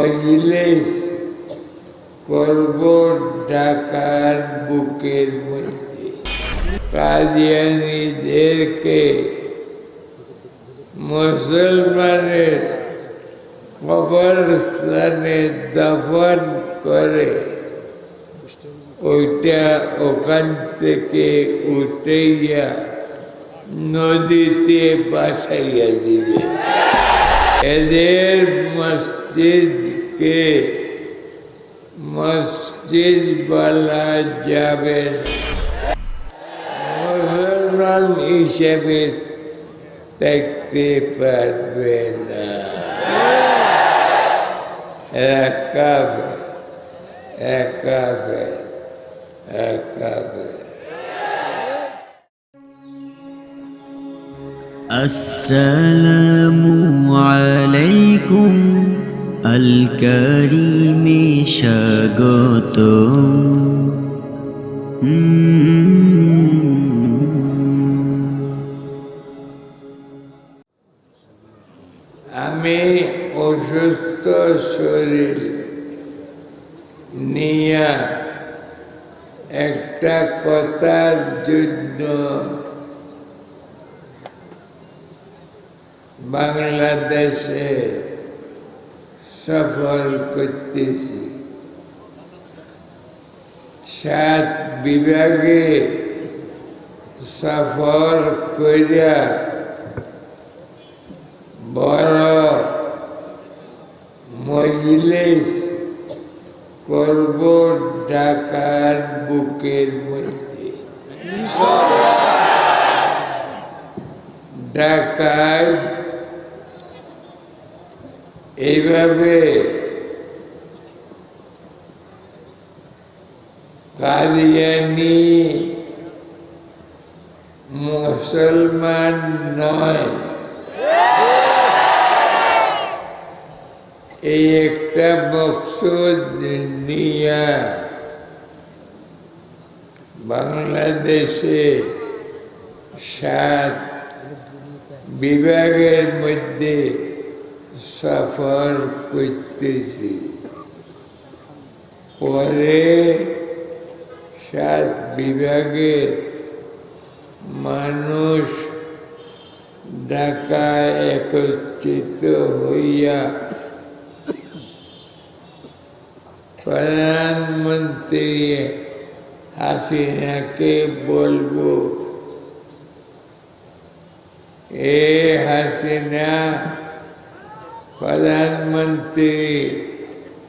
মজলিস করব ঢাকার বুকের মধ্যে। কাদিয়ানিদেরকে মুসলমানের কবরস্থানে দফন করে, ওইটা ওখান থেকে উঠাইয়া নদীতে বাসাইয়া দিবে। এদের মসজিদকে মসজিদ বলা যাবে না মুসলমান হিসেবে দেখতে পারবে না একাবে একাবে একাবে السلام عليكم আল করিমে স্বাগত আমি অসুস্থ শরীর নিয়ে একটা কথার যুদ্ধ বাংলাদেশে সফর করতেছি। সাত বিভাগে সফর করিয়া বড় মজলিস করব ঢাকার বুকের মধ্যে। ঢাকায় এইভাবে কালিয়ানি মুসলমান নয়। এই একটা মকসুদ নিয়া বাংলাদেশে সাত বিভাগের মধ্যে সফর করতেছি পরে সাত বিভাগের মানুষ ঢাকায় একত্রিত হইয়া প্রধানমন্ত্রী হাসিনাকে বলব এ হাসিনা প্রধানমন্ত্রী,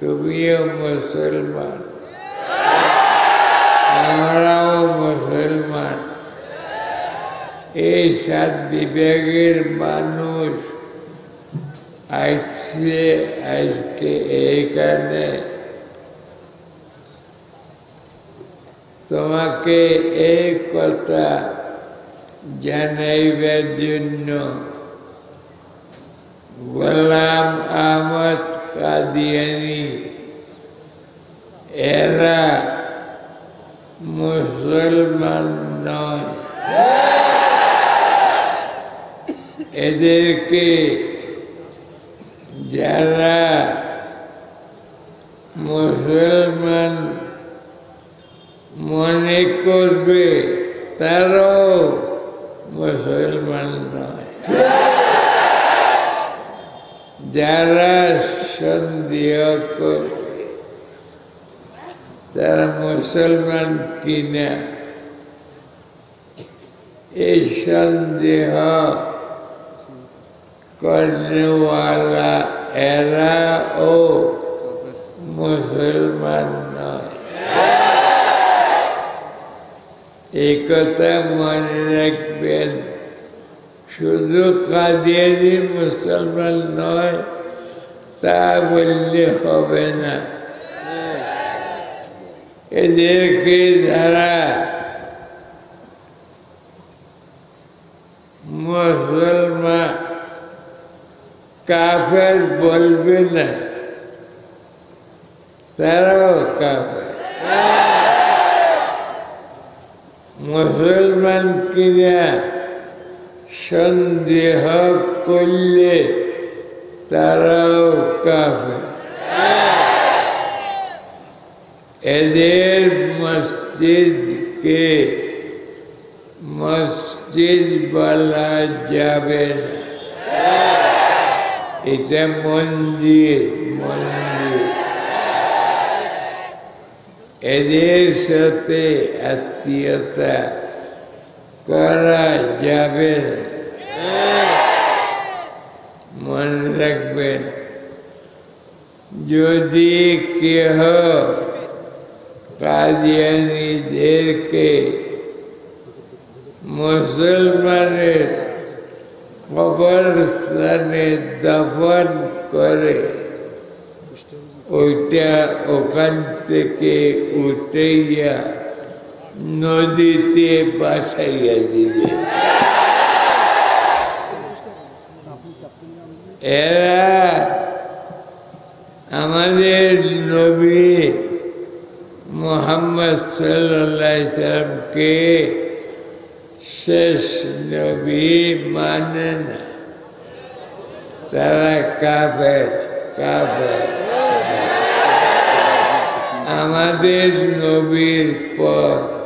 তুমিও মুসলমান। আমরাও মুসলমান। এই সাত বিভাগের মানুষ আসছে আজকে এইখানে তোমাকে এই কথা জানাইবার জন্য গোলাম আহমদ কাদিয়ানি এরা মুসলমান নয়। এদেরকে যারা মুসলমান মনে করবে তারাও মুসলমান নয়। যারা সন্দেহ করবে তারা মুসলমান কিনা? এই সন্দেহ করনেওয়ালা এরা ও মুসলমান নয়। এই কথা মনে রাখবেন। শুধু কাদিয়ানি মুসলমান নয় তা বললে হবে না এদেরকে যারা মুসলমান কাফের বলবে না তারাও কাফের মুসলমান কিনা সন্দেহ করলে তারাও কাফের। এদের মসজিদকে মসজিদ বলা যাবে না। এটা মন্দির মন্দির। এদের সাথে আত্মীয়তা করা যাবে। মনে রাখবেন, যদি কেহ কাদিয়ানিদেরকে মুসলমানের কবরস্থানে দফন করে, ওইটা ওখান থেকে উঠাইয়া নদীতে বাসাইয়া দিবে এরা আমাদের নবী মোহাম্মদ সাল্লামকে শেষ নবী মানে না। তারা কাফের কাফের। আমাদের নবীর পর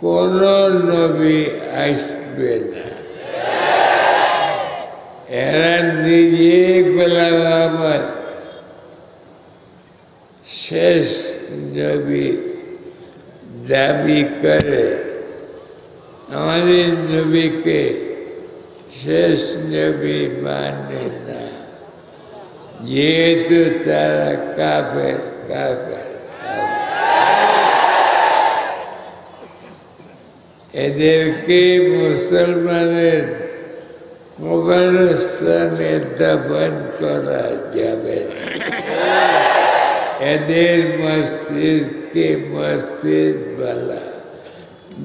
কোন নবী আসবে না এরা নিজে গোলাম আহমদ শেষ নবী দাবি করে আমাদের নবীকে শেষ নবী মানে না যেহেতু তারা কাফের কাফের এদেরকে মুসলমানের কবরস্থানে দফন করা যাবে এদের মসজিদকে মসজিদ বলা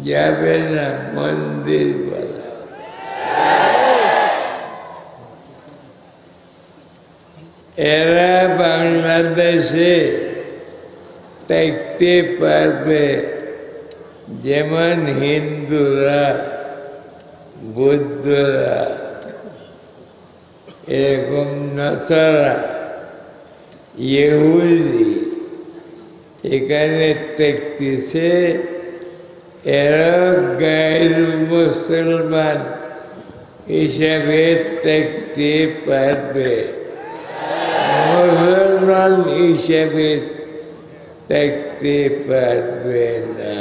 যাবে না, মন্দির বলা। এরা বাংলাদেশে দেখতে পারবে যেমন হিন্দুরা, বুদ্ধরা, এরকম নসরা ইহুদি, এখানে দেখতেছে এরা গায়ের মুসলমান হিসাবে দেখতে পারবে। মুসলমান হিসাবে দেখতে পারবে না।